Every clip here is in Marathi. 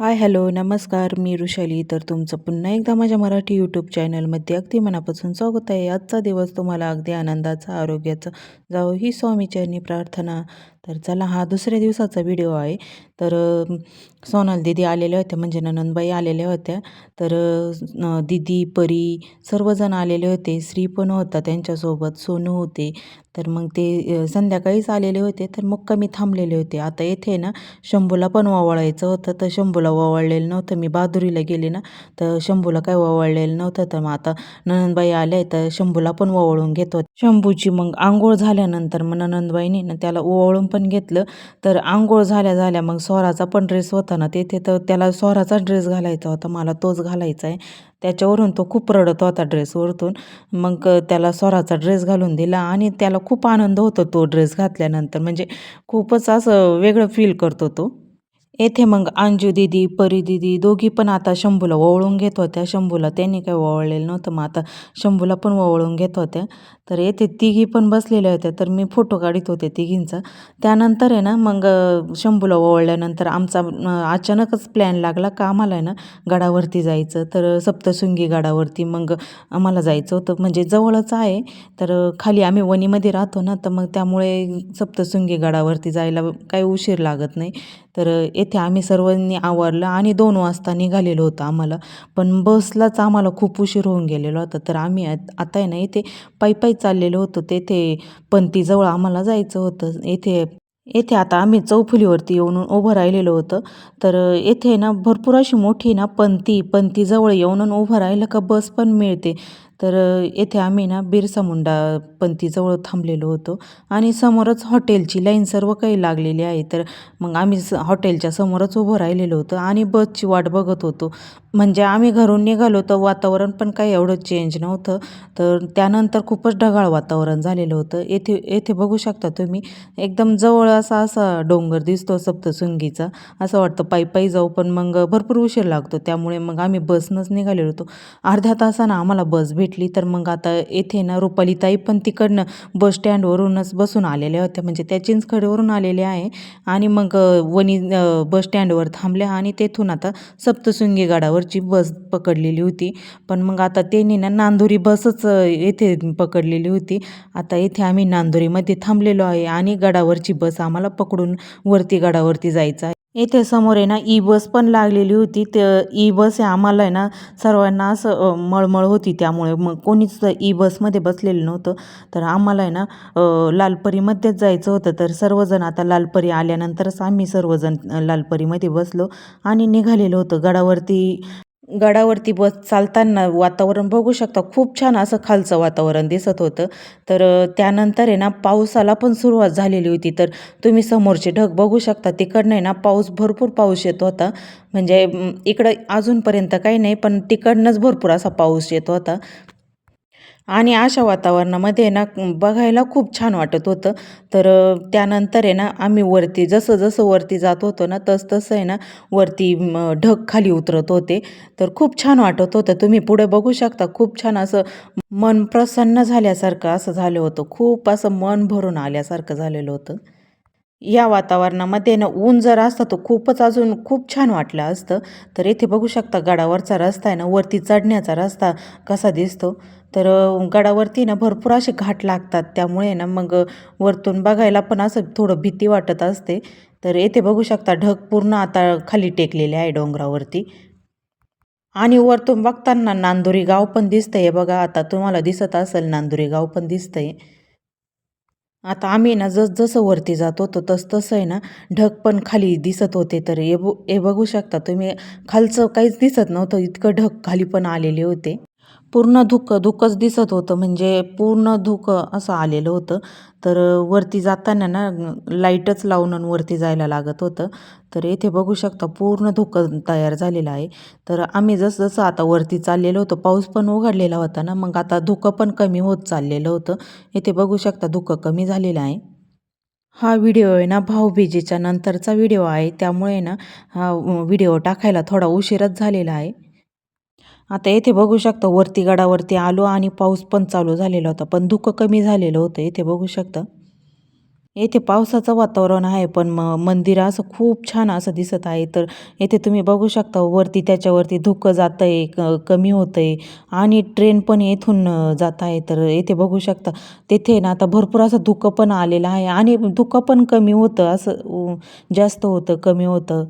हाय हॅलो नमस्कार मी ऋषाली. तर तुमचं पुन्हा एकदा माझ्या मराठी यूट्यूब चॅनलमध्ये अगदी मनापासून स्वागत आहे. आजचा दिवस तुम्हाला अगदी आनंदाचा आरोग्याचा जाओ ही स्वामीचरणी प्रार्थना. तर चला हा दुसऱ्या दिवसाचा व्हिडिओ आहे. तर सोनल दिदी आलेल्या होत्या म्हणजे ननंदबाई आलेल्या होत्या. तर दिदी परी सर्वजण आलेले होते. श्री पण होता त्यांच्यासोबत सोनू होते. तर मग ते संध्याकाळीच आलेले होते. तर मग कमी थांबलेले होते. आता येथे ना शंभूला पण ओवाळायचं होतं. तर शंभूला ओवाळलेलं नव्हतं. मी बहादुरीला गेले ना तर शंभूला काय ओवाळलेलं नव्हतं. तर मग आता ननंदबाई आल्या तर शंभूला पण ओवाळून घेतो शंभूची मग आंघोळ झाल्यानंतर मग ननंदबाईने ना त्याला ओवाळून पण घेतलं तर आंघोळ झाल्या झाल्या मग स्वराचा पण ड्रेस होता ना तेथे तर त्याला स्वराचा ड्रेस घालायचा होता मला तोच घालायचा आहे. त्याच्यावरून तो खूप रडत होता ड्रेसवरतून मग त्याला स्वराचा ड्रेस घालून दिला आणि त्याला खूप आनंद होतो तो ड्रेस घातल्यानंतर. म्हणजे खूपच असं वेगळं फील करतो तो. येथे मग अंजू दिदी परी दिदी दोघी पण आता शंभूला ओवळून घेत होत्या. शंभूला त्यांनी काही ओवळलेलं नव्हतं मग आता शंभूला पण ओवळून घेत होत्या. तर येथे तिघी पण बसलेल्या होत्या. तर मी फोटो काढत होते तिघींचा. त्यानंतर आहे ना मग शंभूला ओवळल्यानंतर आमचा अचानकच प्लॅन लागला का आम्हाला आहे ना गडावरती जायचं. तर सप्तशृंगी गडावरती मग आम्हाला जायचं होतं. म्हणजे जवळच आहे. तर खाली आम्ही वणीमध्ये राहतो ना तर मग त्यामुळे सप्तशृंगी गडावरती जायला काही उशीर लागत नाही. तर येथे आम्ही सर्वांनी आवरलं आणि दोन वाजता निघालेलो होतं आम्हाला. पण बसलाच आम्हाला खूप उशीर होऊन गेलेलो होता. तर आम्ही आता आहे ना इथे पायी पायी चाललेलो होतो तेथे. पंथीजवळ आम्हाला जायचं होतं. येथे येथे आता आम्ही चौफुलीवरती येऊन उभं राहिलेलो होतं. तर येथे ना भरपूर अशी मोठी ना पंथी पंथीजवळ येऊन उभं राहिलं का बस पण मिळते. तर येथे आम्ही ना बिरसा मुंडा पंथीजवळ थांबलेलो होतो आणि समोरच हॉटेलची लाईन सर्व काही लागलेली आहे. तर मग आम्ही स हॉटेलच्या समोरच उभं राहिलेलो होतो आणि बसची वाट बघत होतो. म्हणजे आम्ही घरून निघालो तर वातावरण पण काही एवढं चेंज नव्हतं. तर त्यानंतर खूपच ढगाळ वातावरण झालेलं होतं. येथे येथे बघू शकता तुम्ही एकदम जवळ असा असा डोंगर दिसतो सप्तशृंगीचा. असं वाटतं पायी पायी जाऊ पण मग भरपूर उशीर लागतो. त्यामुळे मग आम्ही बसनंच निघालेलो होतो. अर्ध्या तासानं आम्हाला बस भेट भेटली तर मग आता येथे ना रुपालीताई पण तिकडनं बस स्टँडवरूनच बसून आलेल्या होत्या. म्हणजे त्या चिंचखडेवरून आलेल्या आहे आणि मग वणी बस स्टँडवर थांबल्या आणि तेथून आता सप्तशृंगी गडावरची बस पकडलेली होती. पण मग आता त्यांनी ना नांदुरी बसच येथे पकडलेली होती. आता येथे आम्ही नांदुरीमध्ये थांबलेलो आहे आणि गडावरची बस आम्हाला पकडून वरती गडावरती जायचं आहे. येथे समोर आहे ना ई बस पण लागलेली होती. ते ई बस आहे आम्हाला आहे ना सर्वांना असं मळमळ होती त्यामुळे. मग कोणीच ई बसमध्ये बसलेलं नव्हतं. तर आम्हाला आहे ना लालपरीमध्येच जायचं होतं. तर सर्वजण आता लालपरी आल्यानंतरच आम्ही सर्वजण लालपरीमध्ये बसलो आणि निघालेलो होतं. गडावरती गडावरती बस चालताना वातावरण बघू शकता. खूप छान असं खालचं वातावरण दिसत होतं. तर त्यानंतर आहे ना पावसाला पण सुरुवात झालेली होती. तर तुम्ही समोरचे ढग बघू शकता. तिकडनं आहे ना पाऊस भरपूर पाऊस येत होता. म्हणजे इकडं अजूनपर्यंत काही नाही पण तिकडनंच भरपूर असा पाऊस येत होता. आणि अशा वातावरणामध्ये ना बघायला खूप छान वाटत होतं. तर त्यानंतर आहे ना आम्ही वरती जसं जसं वरती जात होतो ना तस तसं आहे ना वरती ढग खाली उतरत होते. तर खूप छान वाटत होतं. तुम्ही पुढे बघू शकता खूप छान असं मन प्रसन्न झाल्यासारखं असं झालं होतं. खूप असं मन भरून आल्यासारखं झालेलं होतं. या वातावरणामध्ये ना ऊन जर असतं तर खूपच अजून खूप छान वाटलं असतं. तर येथे बघू शकता गडावरचा रस्ता आहे ना वरती चढण्याचा रस्ता कसा दिसतो. तर गडावरती ना भरपूर असे घाट लागतात. त्यामुळे ना मग वरतून बघायला पण असं थोडं भीती वाटत असते. तर येथे बघू शकता ढग पूर्ण आता खाली टेकलेले आहे डोंगरावरती. आणि वरतून बघताना नांदुरी गाव पण दिसतंय. बघा आता तुम्हाला दिसत असेल नांदुरी गाव पण दिसतंय. आता आम्ही ना जसजसं वरती जात होतो तसतसं आहे ना ढग पण खाली दिसत होते तर. हे बघ हे बघू शकता तुम्ही खालचं काहीच दिसत नव्हतं इतकं ढग खाली पण आलेले होते. पूर्ण धुकं धुकंच दिसत होतं. म्हणजे पूर्ण धुकं असं आलेलं होतं. तर वरती जाताना ना लाईटच लावून आणि वरती जायला लागत होतं. तर येथे बघू शकता पूर्ण धुकं तयार झालेलं आहे. तर आम्ही जसं जसं आता वरती चाललेलो होतो पाऊस पण उघडलेला होता ना मग आता धुकं पण कमी होत चाललेलं होतं. इथे बघू शकता धुकं कमी झालेलं आहे. हा व्हिडिओ आहे ना भाऊबीजेच्या नंतरचा व्हिडिओ आहे. त्यामुळे ना हा व्हिडिओ टाकायला थोडा उशीरच झालेला आहे. आता येथे बघू शकता वरती गडावरती आलो आणि पाऊस पण चालू झालेला होता पण धुकं कमी झालेलं होतं येथे बघू शकता. येथे पावसाचं वातावरण आहे पण म मंदिर असं खूप छान असं दिसत आहे. तर येथे तुम्ही बघू शकता वरती त्याच्यावरती धुकं जातं आहे क कमी होतं आहे आणि ट्रेन पण येथून जात आहे. तर येथे बघू शकता तेथे ना आता भरपूर असं धुकं पण आलेलं आहे आणि धुकं पण कमी होतं असं जास्त होतं कमी होतं.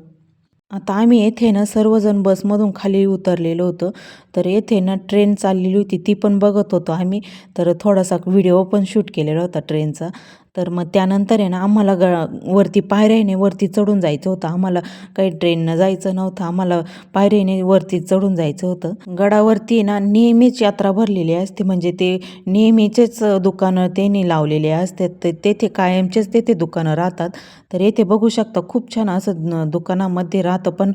आता आम्ही येथे ना सर्वजण बसमधून खाली उतरलेलो होतो. तर येथे ना ट्रेन चाललेली होती ती पण बघत होतो आम्ही. तर थोडासा व्हिडिओ पण शूट केलेला होता ट्रेनचा. तर मग त्यानंतर आहे ना आम्हाला ग वरती पायऱ्याने वरती चढून जायचं होतं. आम्हाला काही ट्रेननं जायचं नव्हतं. आम्हाला पायऱ्याने वरती चढून जायचं होतं. गडावरती ना नेहमीच यात्रा भरलेली असते. म्हणजे ते नेहमीचेच दुकानं त्यांनी लावलेले असतात. ते तेथे कायमचेच तेथे दुकानं राहतात. तर येथे बघू शकता खूप छान असं दुकानामध्ये राहतं. पण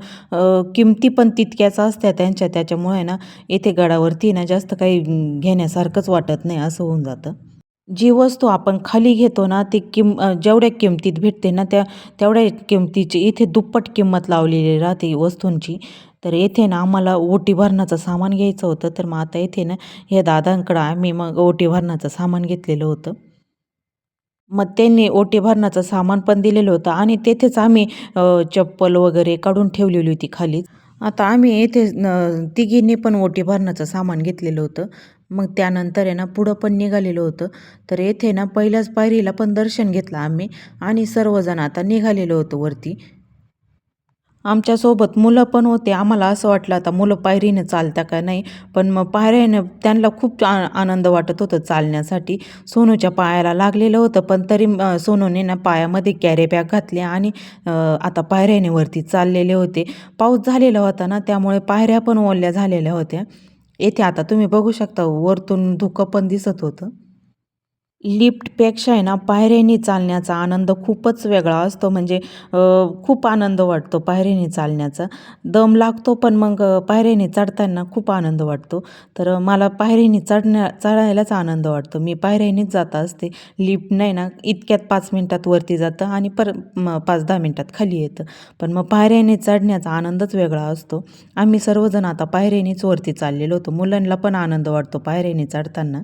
किमती पण तितक्याच असत्या त्यांच्या. त्याच्यामुळे ना येथे गडावरती ना जास्त काही घेण्यासारखंच वाटत नाही. असं होऊन जातं. जी वस्तू आपण खाली घेतो ना ती किम जेवढ्या किमतीत भेटते ना त्या तेवढ्या किमतीची इथे दुप्पट किंमत लावलेली राहते वस्तूंची. तर येथे ना आम्हाला ओटी भरणाचं सामान घ्यायचं होतं. तर मग आता येथे ना ह्या दादांकडं आम्ही मग ओटी भरणाचं सामान घेतलेलं होतं. मग त्यांनी ओटी भरणाचं सामान पण दिलेलं होतं आणि तेथेच आम्ही चप्पल वगैरे काढून ठेवलेली होती खालीच. आता आम्ही येथे तिघींनी पण ओटी भरणाचं सामान घेतलेलं होतं. मग त्यानंतर आहे ना पुढं पण निघालेलं होतं. तर येथे ना पहिल्याच पायरीला पण दर्शन घेतलं आम्ही आणि सर्वजण आता निघालेलो होतो वरती. आमच्यासोबत मुलं पण होते. आम्हाला असं वाटलं आता मुलं पायरीनं चालता का नाही? पण मग पायऱ्यानं त्यांना खूप आ आनंद वाटत होतं चालण्यासाठी. सोनूच्या पायाला लागलेलं होतं पण तरी सोनूने ना पायामध्ये कॅरी बॅग घातली आणि आता पायऱ्याने वरती चाललेले होते. पाऊस झालेला होता ना त्यामुळे पायऱ्या पण ओल्या झालेल्या होत्या. येथे आता. तुम्ही बघू शकता वरतून धुकं पण दिसत होतं. लिफ्टपेक्षा आहे ना पायऱ्यांनी चालण्याचा आनंद खूपच वेगळा असतो. म्हणजे खूप आनंद वाटतो पायऱ्यांनी चालण्याचा. दम लागतो पण मग पायऱ्याने पायऱ्यांनी चढताना खूप आनंद वाटतो. तर मला पायऱ्यांनी चढण्या चढायलाच आनंद वाटतो. मी पायऱ्यांनीच जात असते. लिफ्ट नाही ना इतक्यात पाच मिनटात वरती जातं आणि पर म पाच दहा मिनटात खाली येतं. पण मग पायऱ्याने चढण्याचा आनंदच वेगळा असतो. आम्ही सर्वजण आता पायऱ्यांनीच वरती चाललेलो होतो. मुलांना पण आनंद वाटतो पायऱ्याने चढताना.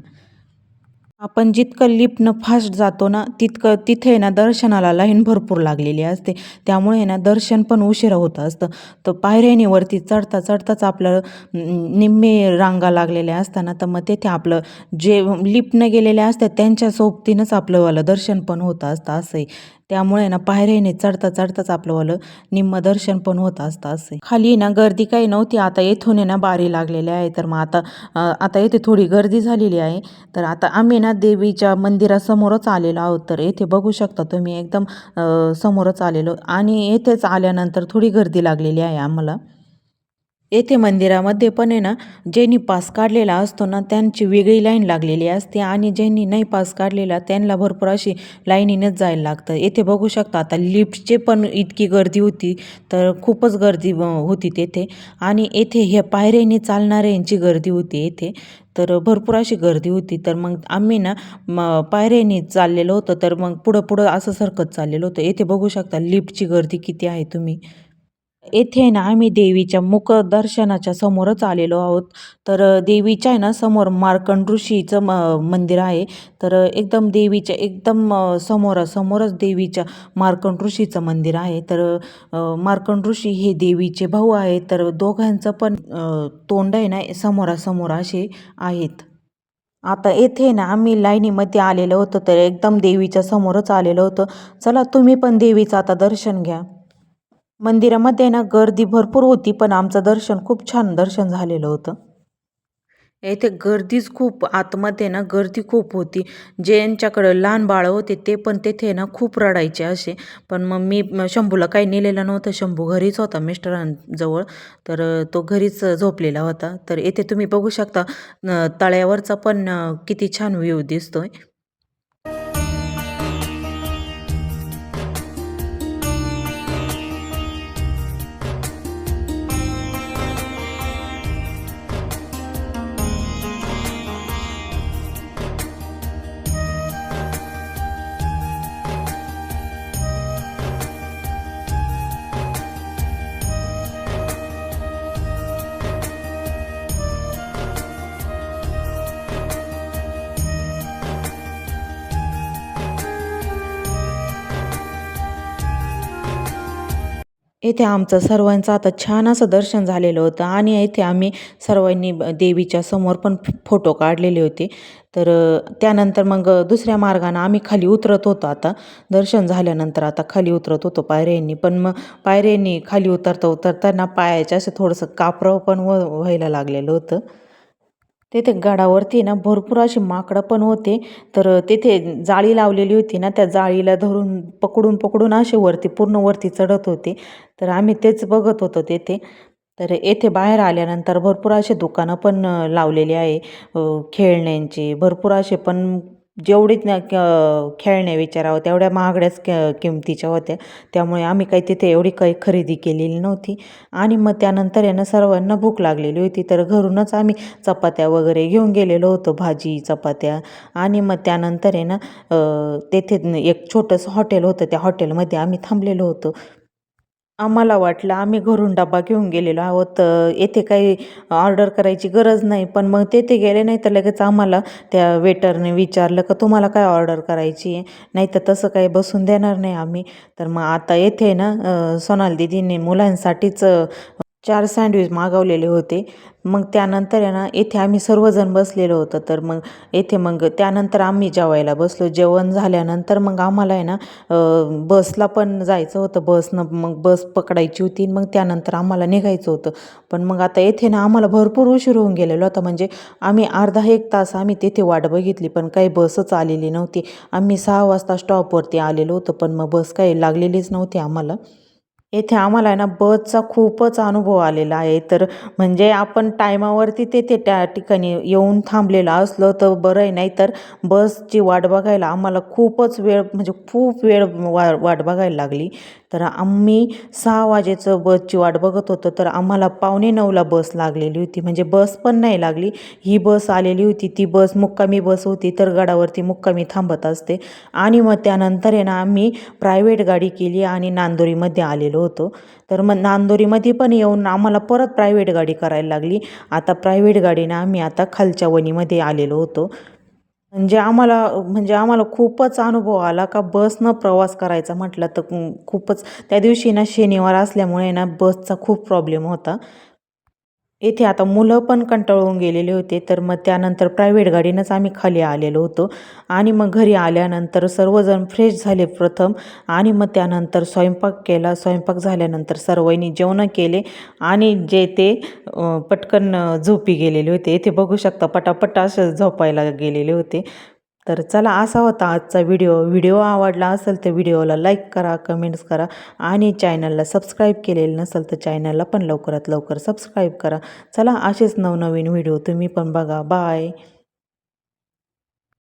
आपण जितकं लिफ्टनं फास्ट जातो ना तितकं तिथे ना दर्शनाला लाईन भरपूर लागलेली असते. त्यामुळे ना दर्शन पण उशिरा होत असतं. तर पायऱ्यानीवरती चढता चढताच आपलं निम्मे रांगा लागलेल्या असताना तर मग तेथे आपलं जे लिफ्टनं गेलेले असतात त्यांच्या सोबतीनंच आपलंवालं दर्शन पण होत असतं असंही त्यामुळे ना पायऱ्याने चढता चढताच आपलंवालं निम्म दर्शन पण होत असतं असं खाली ना गर्दी काही नव्हती आता येथून आहे ना बारी लागलेली आहे. तर मग आता आता येथे थोडी गर्दी झालेली आहे. तर आता आम्ही ना देवीच्या मंदिरासमोरच आलेलो आहोत. तर येथे बघू शकता तुम्ही एकदम समोरच आलेलो. आणि येथेच आल्यानंतर थोडी गर्दी लागलेली आहे आम्हाला. येथे मंदिरामध्ये पण आहे ना ज्यांनी पास काढलेला असतो ना त्यांची वेगळी लाईन लागलेली असते आणि ज्यांनी नाही पास काढलेला त्यांना भरपूर अशी लाईनीनंच जायला लागतं. येथे बघू शकता आता लिफ्टचे पण इतकी गर्दी होती तर खूपच गर्दी होती तेथे. आणि येथे ह्या पायऱ्यांनी चालणाऱ्यांची गर्दी होती येथे. तर भरपूर अशी गर्दी होती. तर मग आम्ही ना म पायऱ्यांनी चाललेलो होतो. तर मग पुढं पुढं असं सरकत चाललेलो होतं. येथे बघू शकता लिफ्टची गर्दी किती आहे तुम्ही? येथे ना आम्ही देवीच्या मुख दर्शनाच्या समोरच आलेलो आहोत. तर देवीच्या आहे ना समोर मार्कंड ऋषीचं म मंदिर आहे. तर एकदम देवीच्या एकदम समोरासमोरच देवीच्या मार्कंड ऋषीचं मंदिर आहे. तर मार्कंड ऋषी हे देवीचे भाऊ आहेत. तर दोघांचं पण तोंड आहे ना समोरासमोर असे आहेत. आता येथे ना आम्ही लाईनीमध्ये आलेलो होतो. तर एकदम देवीच्या समोरच आलेलो होतो. चला तुम्ही पण देवीचं आता दर्शन घ्या. मंदिरामध्ये ना गर्दी भरपूर होती पण आमचं दर्शन खूप छान दर्शन झालेलं होतं. येथे गर्दीच खूप आतमध्ये ना गर्दी खूप होती. ज्यांच्याकडं लहान बाळं होते ते पण तेथे ना खूप रडायचे असे. पण मग मी शंभूला काही नेलेलं नव्हतं. शंभू घरीच होता मिस्टरांजवळ. तर तो घरीच झोपलेला होता. तर येथे तुम्ही बघू शकता तळ्यावरचा पण किती छान व्ह्यू दिसतोय. येथे आमचं सर्वांचं आता छान असं दर्शन झालेलं होतं आणि येथे आम्ही सर्वांनी देवीच्या समोर पण फोटो काढलेले होते. तर त्यानंतर मग दुसऱ्या मार्गानं आम्ही खाली उतरत होतो आता. दर्शन झाल्यानंतर आता खाली उतरत होतो पायऱ्यांनी. पण मग पायऱ्यांनी खाली उतरता उतरताना पायाच्या असं थोडंसं कापरं पण व्हायला लागलेलं होतं. तेथे गडावरती ना भरपूर अशी माकडं पण होते. तर तेथे जाळी लावलेली होती ना त्या जाळीला धरून पकडून पकडून असे वरती पूर्ण वरती चढत होते. तर आम्ही तेच बघत होतो तेथे. तर येथे बाहेर आल्यानंतर भरपूर असे दुकानं पण लावलेली आहे. खेळण्यांची भरपूर असे पण जेवढी न- खेळण्या विचारावं तेवढ्या महागड्याच क- किमतीच्या होत्या. त्यामुळे आम्ही काही तिथे एवढी काही खरेदी केलेली नव्हती. आणि मग त्यानंतर आहे ना सर्वांना भूक लागलेली होती. तर घरूनच आम्ही चपात्या वगैरे घेऊन गेलेलो होतो भाजी चपात्या. आणि मग त्यानंतर आहे ना तेथे एक छोटंसं हॉटेल होतं. त्या हॉटेलमध्ये आम्ही थांबलेलो होतो. आम्हाला वाटलं आम्ही घरून डबा घेऊन गेलेलो आहोत येथे काही ऑर्डर करायची गरज नाही पण मग तेथे गेले नाही तर लगेच आम्हाला त्या वेटरने विचारलं का तुम्हाला काय ऑर्डर करायची आहे? नाही तर तसं काही बसून देणार नाही आम्ही. तर मग आता येथे ना सोनाल दिदीने मुलांसाठीच चार सँडविच मागवलेले होते. मग त्यानंतर आहे ना येथे आम्ही सर्वजण बसलेलो होतो. तर मग येथे मग त्यानंतर आम्ही जेवायला बसलो. जेवण झाल्यानंतर मग आम्हाला आहे ना बसला पण जायचं होतं. बसनं मग बस पकडायची होती. मग त्यानंतर आम्हाला निघायचं होतं. पण मग आता येथे ना आम्हाला भरपूर उशीर होऊन गेलेलो होता. म्हणजे आम्ही अर्धा एक तास आम्ही तेथे वाट बघितली. पण काही बसच आलेली नव्हती. आम्ही सहा वाजता स्टॉपवरती आलेलो होतो. पण मग बस काही लागलेलीच नव्हती आम्हाला. येथे आम्हाला आहे ना बसचा खूपच अनुभव आलेला आहे. तर म्हणजे आपण टायमावरती ते ते त्या ठिकाणी येऊन थांबलेलं असलं तर बरं आहे नाही तर बसची वाट बघायला आम्हाला खूपच वेळ म्हणजे खूप वेळ वा वाट बघायला लागली. तर आम्ही सहा वाजेचं बसची वाट बघत होतो तर आम्हाला पावणे नऊला बस लागलेली होती. म्हणजे बस पण नाही लागली. ही बस आलेली होती. ती बस मुक्कामी बस होती. तर गडावरती मुक्कामी थांबत असते. आणि मग त्यानंतर आहे ना आम्ही प्रायव्हेट गाडी केली आणि नांदोरीमध्ये आलेलो. होतो. तर मग नांदोरीमध्ये पण येऊन आम्हाला परत प्रायव्हेट गाडी करायला लागली. आता प्रायव्हेट गाडीनं आम्ही आता खालच्या वणीमध्ये आलेलो होतो. म्हणजे आम्हाला म्हणजे आम्हाला खूपच अनुभव आला का बसनं प्रवास करायचा म्हटलं तर खूपच त्या दिवशी ना शनिवार असल्यामुळे ना बसचा खूप प्रॉब्लेम होता. येथे आता मुलं पण कंटाळून गेलेले होते तर मग त्यानंतर प्रायव्हेट गाडीनंच आम्ही खाली आलेलो होतो. आणि मग घरी आल्यानंतर सर्वजण फ्रेश झाले प्रथम. आणि मग त्यानंतर स्वयंपाक केला. स्वयंपाक झाल्यानंतर सर्वांनी जेवणं केले. आणि जे ते पटकन झोपी गेलेले होते. इथे बघू शकता पटापट असं झोपायला गेलेले होते. तर चला असा होता आजचा व्हिडिओ. व्हिडिओ आवडला असेल तर व्हिडिओला लाईक करा कमेंट्स करा आणि चॅनलला सबस्क्राईब केलेलं नसेल तर चॅनलला पण लवकरात लवकर सबस्क्राईब करा. चला असेच नवनवीन व्हिडिओ तुम्ही पण बघा. बाय